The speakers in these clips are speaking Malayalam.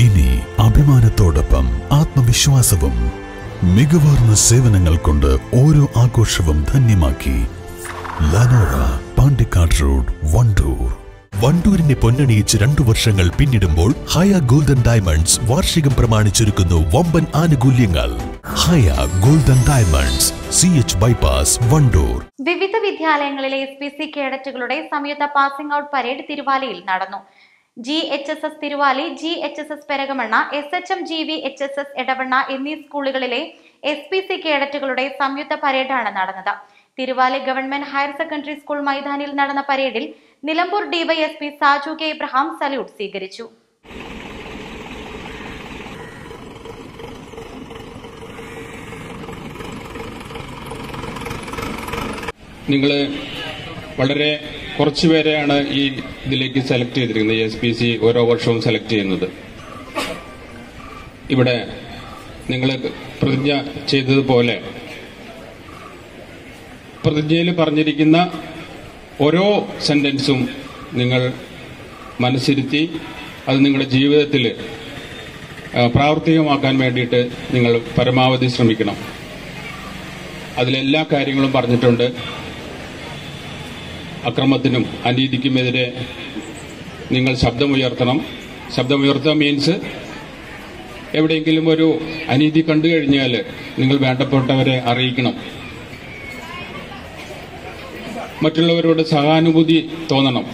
ഇനി അഭിമാനത്തോടൊപ്പം ആത്മവിശ്വാസവും മികവാർന്ന സേവനങ്ങൾ കൊണ്ട് ഓരോ ആഘോഷവും ധന്യമാക്കി ലനോറ പാണ്ടിക്കാട് റോഡ് വണ്ടൂർ. വണ്ടൂരിനെ പൊന്നണിയിച്ച് രണ്ടു വർഷങ്ങൾ പിന്നിടുമ്പോൾ ഹയ ഗോൾഡൻ ഡയമണ്ട്സ് വാർഷികം പ്രമാണിച്ചൊരുക്കുന്നു വമ്പൻ ആനുകൂല്യങ്ങൾ. Haya golden diamonds C H Wandoor. വിവിധ വിദ്യാലയങ്ങളിലെ എസ് പി സി കേഡറ്റുകളുടെ സംയുക്ത പാസിംഗ് ഔട്ട് പരേഡ് തിരുവാലയിൽ നടന്നു. G H S S Thiruvali G H S S Perakamanna S H M G V H S S Edavanna എന്നീ സ്കൂളുകളിലെ എസ് പി സി കേഡറ്റുകളുടെ സംയുക്ത പരേഡാണ് നടന്നത്. Thiruvali government higher secondary school മൈതാനിയിൽ നടന്ന പരേഡിൽ Nilambur DYSP Saju K Ibrahim salute സ്വീകരിച്ചു. നിങ്ങൾ വളരെ കുറച്ച് പേരെയാണ് ഈ ഇതിലേക്ക് സെലക്ട് ചെയ്തിരിക്കുന്നത്. എസ് പി സി ഓരോ വർഷവും സെലക്ട് ചെയ്യുന്നത്. ഇവിടെ നിങ്ങൾ പ്രതിജ്ഞ ചെയ്തതുപോലെ പ്രതിജ്ഞയിൽ പറഞ്ഞിരിക്കുന്ന ഓരോ സെന്റൻസും നിങ്ങൾ മനസ്സിരുത്തി അത് നിങ്ങളുടെ ജീവിതത്തിൽ പ്രാവർത്തികമാക്കാൻ വേണ്ടിയിട്ട് നിങ്ങൾ പരമാവധി ശ്രമിക്കണം. അതിലെല്ലാ കാര്യങ്ങളും പറഞ്ഞിട്ടുണ്ട്. അക്രമത്തിനും അനീതിക്കുമെതിരെ നിങ്ങൾ ശബ്ദമുയർത്തണം. ശബ്ദമുയർത്തുക മീൻസ് എവിടെയെങ്കിലും ഒരു അനീതി കണ്ടു കഴിഞ്ഞാൽ നിങ്ങൾ വേണ്ടപ്പെട്ടവരെ അറിയിക്കണം. മറ്റുള്ളവരോട് സഹാനുഭൂതി തോന്നണം.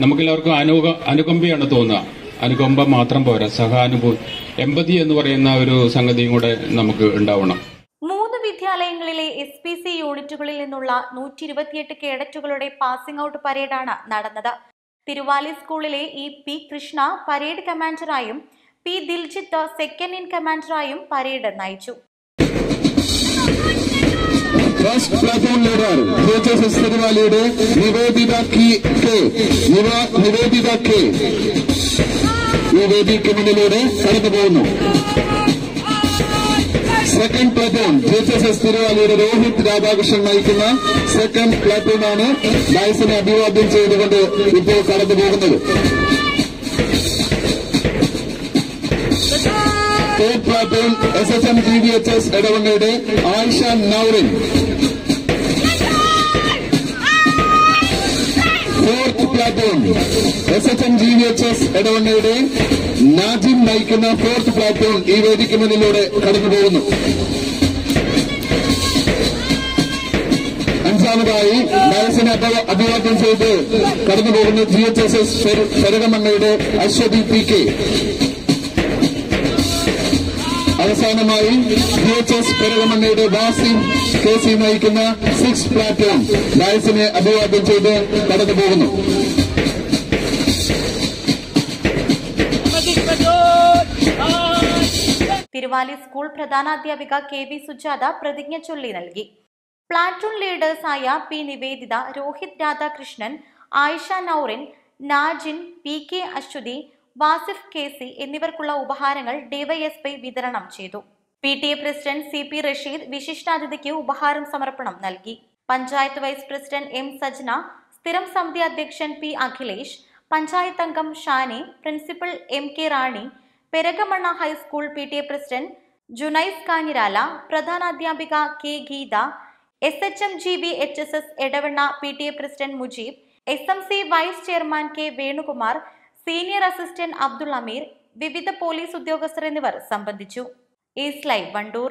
നമുക്കെല്ലാവർക്കും അനുക അനുകമ്പയാണ് തോന്നുക. അനുകമ്പ മാത്രം പോരാ സഹാനുഭൂതി എമ്പതി എന്ന് പറയുന്ന ഒരു സംഗതിയും കൂടെ നമുക്ക് ഉണ്ടാവണം. വിദ്യാലയങ്ങളിലെ എസ് പി സി യൂണിറ്റുകളിൽ നിന്നുള്ള നൂറ്റി ഇരുപത്തിയെട്ട് കേഡറ്റുകളുടെ പാസിംഗ് ഔട്ട് പരേഡാണ് നടന്നത്. തിരുവാലി സ്കൂളിലെ ഇ പി കൃഷ്ണ പരേഡ് കമാൻഡറായും പി ദിൽജിത്ത് സെക്കൻഡ് ഇൻ കമാൻഡറായും പരേഡ് നയിച്ചു. ഫസ്റ്റ് നിവേദിത കി ഈ കടന്നു പോകുന്നു second platoon H S S തിരുവാലിയുടെ Rohith Radhakrishnan നയിക്കുന്ന സെക്കൻഡ് പ്ലാറ്റൂണാണ് ലൈസിനെ അഭിവാദ്യം ചെയ്തുകൊണ്ട് ഇപ്പോൾ കടന്നു പോകുന്നത്. Third platoon S S M G V H S ഇടവണ്ണയുടെ Ayisha Nourin platoon S H M G V H S ഇടവണ്ണയുടെ Najim നയിക്കുന്ന ഫോർത്ത് പ്ലാറ്റൂൺ ഈ വേദിക്ക് മുന്നിലൂടെ കടന്നുപോകുന്നു അഞ്ചാമതായി വയസ്സിനെ അഭി- അഭിവാദ്യം ചെയ്ത് കടന്നുപോകുന്ന ജി എച്ച് എസ് എസ് പെരകമണ്ണയുടെ അശ്വതി പി കെ അവസാനമായി ബി എച്ച് എസ് പെരകമണ്ണയുടെ വാസിം കെ സി നയിക്കുന്ന സിക്സ് പ്ലാറ്റ്ഫോം ഡയസിനെ അഭിവാദ്യം ചെയ്ത് കടന്നു പോകുന്നു. തിരുവാലി സ്കൂൾ പ്രധാനാധ്യാപിക കെ വി സുജാത പ്രതിജ്ഞ ചൊല്ലി നൽകി. Platoon ലീഡേഴ്സായ P Niveditha Rohith Radhakrishnan Ayisha Nourin Najin P K Aswathi Wasif K C എന്നിവർക്കുള്ള ഉപഹാരങ്ങൾ ഡിവൈഎസ്പി വിതരണം ചെയ്തു. P T A president C P Rasheed വിശിഷ്ടാതിഥിക്ക് ഉപഹാരം സമർപ്പണം നൽകി. Panchayat vice president M Sajna സ്ഥിരം സമിതി അധ്യക്ഷൻ പി അഖിലേഷ് പഞ്ചായത്ത് അംഗം Shani principal M K Rani Perakamanna high school P T A president Junais Kanjirala പ്രധാനാധ്യാപിക K Geetha S H M G B H S S Edavanna P T A president Mujeeb S M C vice chairman K Venukumar senior assistant Abdul Ameer വിവിധ പോലീസ് ഉദ്യോഗസ്ഥർ എന്നിവർ സംബന്ധിച്ചു. East live Wandoor.